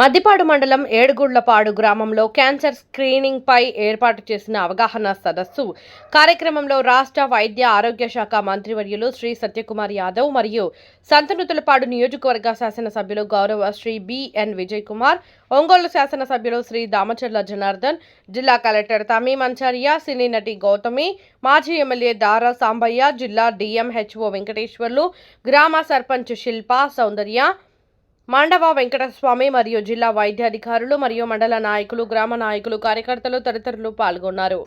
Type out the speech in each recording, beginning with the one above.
మద్దిపాడు మండలం ఏడుగుళ్ళపాడు గ్రామంలో cancer screening పై ఏర్పాటు చేసిన అవగాహన సదస్సు. కార్యక్రమంలో రాష్ట్ర వైద్య ఆరోగ్య శాఖ మంత్రివర్యులు శ్రీ సత్యకుమార్ యాదవ్ మరియు సంతనుతులపాడు నియోజకవర్గ శాసనసభ్యులు గౌరవ శ్రీ బిఎన్ విజయ్ కుమార్ ఒంగోలు శాసనసభ్యులు శ్రీ దామచర్ల జనార్దన్ జిల్లా కలెక్టర్ తమీ మంచారియ సినీ నటి గౌతమి మాజీ ఎమ్మెల్యే దారా సాంబయ్య జిల్లా డిఎంహెచ్ఓ వెంకటేశ్వర్లు గ్రామ సర్పంచ్ శిల్ప సౌందర్య మాండవ వెంకటస్వామి మరియు జిల్లా వైద్యాధికారులు మరియు మండల నాయకులు గ్రామ నాయకులు కార్యకర్తలు తదితరులు పాల్గొన్నారు.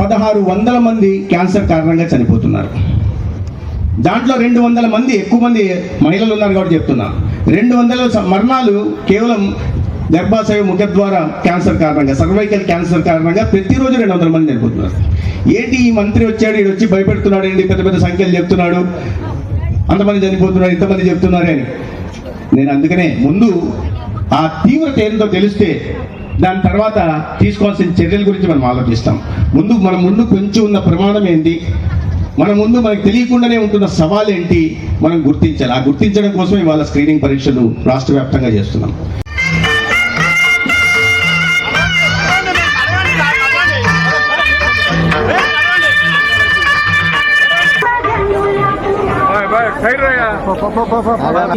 పదహారు వందల మంది క్యాన్సర్ కారణంగా చనిపోతున్నారు. దాంట్లో రెండు వందల మంది ఎక్కువ మంది మహిళలు ఉన్నారు కాబట్టి చెప్తున్నా. రెండు వందల మరణాలు కేవలం గర్భాశయ ముఖద్వార క్యాన్సర్ కారణంగా సర్వైకల్ క్యాన్సర్ కారణంగా ప్రతిరోజు రెండు వందల మంది చనిపోతున్నారు. ఏంటి ఈ మంత్రి వచ్చాడు ఈడు వచ్చి భయపెడుతున్నాడు ఏంటి పెద్ద పెద్ద సంఖ్యలు చెప్తున్నాడు? అంతమంది చనిపోతున్నారు ఇంతమంది చెప్తున్నారు అని. నేను అందుకనే ముందు ఆ తీవ్రత ఏందో తెలిస్తే దాని తర్వాత తీసుకోవాల్సిన చర్యల గురించి మనం ఆలోచిస్తాం. ముందు మన ముందు కొంచెం ఉన్న ప్రమాణం ఏంటి? మన ముందు మనకు తెలియకుండానే ఉంటున్న సవాల్ ఏంటి మనం గుర్తించాలి. ఆ గుర్తించడం కోసం ఇవాళ స్క్రీనింగ్ పరీక్షలు రాష్ట్ర వ్యాప్తంగా చేస్తున్నాం.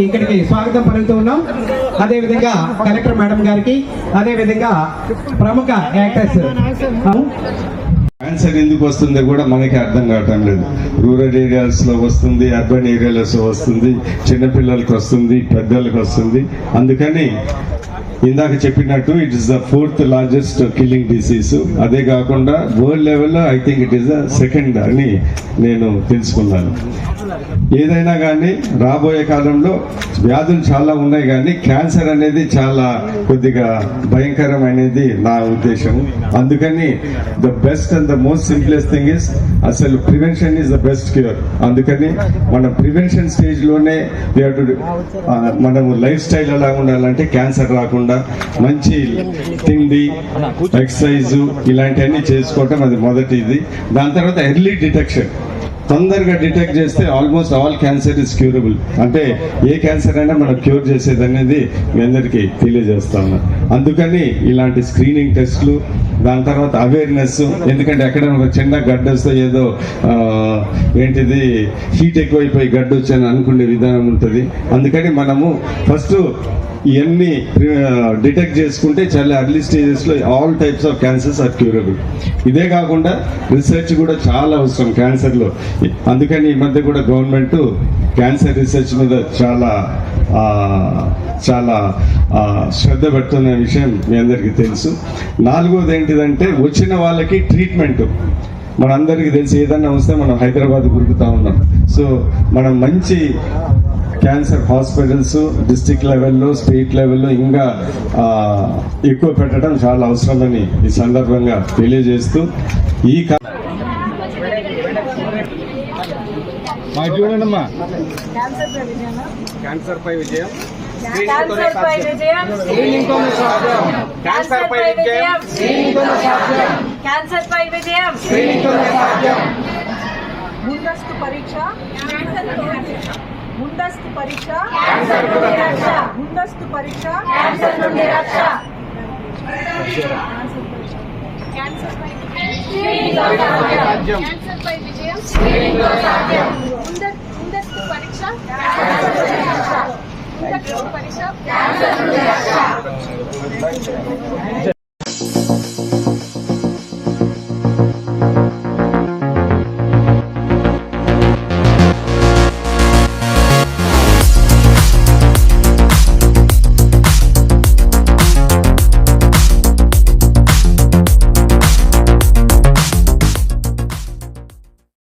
ఇక్కడికి స్వాగతం పలుకుతూ ఉన్నాం. అదే విధంగా కలెక్టర్ మేడం గారికి అదే విధంగా ప్రముఖ యాక్టర్స్. క్యాన్సర్ ఎందుకు వస్తుందో కూడా మనకి అర్థం కావటం లేదు. రూరల్ ఏరియాస్లో వస్తుంది అర్బన్ ఏరియాస్ వస్తుంది చిన్నపిల్లలకి వస్తుంది పెద్దలకు వస్తుంది. అందుకని ఇందాక చెప్పినట్టు it is the fourth largest killing disease అదే కాకుండా వరల్డ్ లెవెల్లో I think it is the second అని నేను తెలుసుకున్నాను. ఏదైనా కానీ రాబోయే కాలంలో వ్యాధులు చాలా ఉన్నాయి కానీ క్యాన్సర్ అనేది చాలా కొద్దిగా భయంకరమైనది నా ఉద్దేశం. అందుకని the best and the most simplest thing is అసలు prevention is the best cure. అందుకని మనం ప్రివెన్షన్ స్టేజ్లోనే మనము లైఫ్ స్టైల్ ఎలా ఉండాలంటే క్యాన్సర్ రాకుండా మంచి తిండి ఎక్సర్సైజ్ ఇలాంటివన్నీ చేసుకోవటం అది మొదటిది. దాని తర్వాత ఎర్లీ డిటెక్షన్. తొందరగా డిటెక్ట్ చేస్తే almost all cancer is curable. అంటే ఏ క్యాన్సర్ అయినా మనం క్యూర్ చేసేది అనేది మీ అందరికీ తెలియజేస్తాము అందుకని ఇలాంటి స్క్రీనింగ్ టెస్ట్లు దాని తర్వాత అవేర్నెస్ ఎందుకంటే ఎక్కడ ఒక చిన్న గడ్డ వస్తే ఏదో ఏంటిది హీట్ ఎక్కువైపోయి గడ్డ వచ్చని అనుకునే విధానం ఉంటుంది. అందుకని మనము ఫస్ట్ ఇవన్నీ డిటెక్ట్ చేసుకుంటే చాలా అర్లీ స్టేజెస్లో all types of cancers are curable ఇదే కాకుండా రీసెర్చ్ కూడా చాలా అవసరం క్యాన్సర్లో. అందుకని ఈ మధ్య కూడా గవర్నమెంట్ క్యాన్సర్ రీసెర్చ్ మీద చాలా చాలా శ్రద్ధ పెడుతున్న విషయం మీ అందరికీ తెలుసు. నాలుగోది ఏంటిదంటే వచ్చిన వాళ్ళకి ట్రీట్మెంట్. మనందరికీ తెలిసి ఏదన్నా వస్తే మనం హైదరాబాద్ గురుకుతా ఉన్నాం. సో మనం మంచి క్యాన్సర్ హాస్పిటల్స్ డిస్ట్రిక్ట్ లెవెల్లో స్టేట్ లెవెల్లో ఇంకా ఎక్కువ పెట్టడం చాలా అవసరమని ఈ సందర్భంగా తెలియజేస్తూ ఈ కా- క్యాన్సర్ పై విజయం. క్యాన్సర్ పై విజయం. క్యాన్సర్ పై విజయం. క్యాన్సర్ పై విజయం. ముందస్తు పరీక్ష. ముందస్తు పరీక్ష. ముందస్తు పరీక్ష. క్యాన్సర్ పై క్యాన్సర్ పై విజయం ముంద- ముందస్తు పరీక్ష ముందస్తు పరీక్ష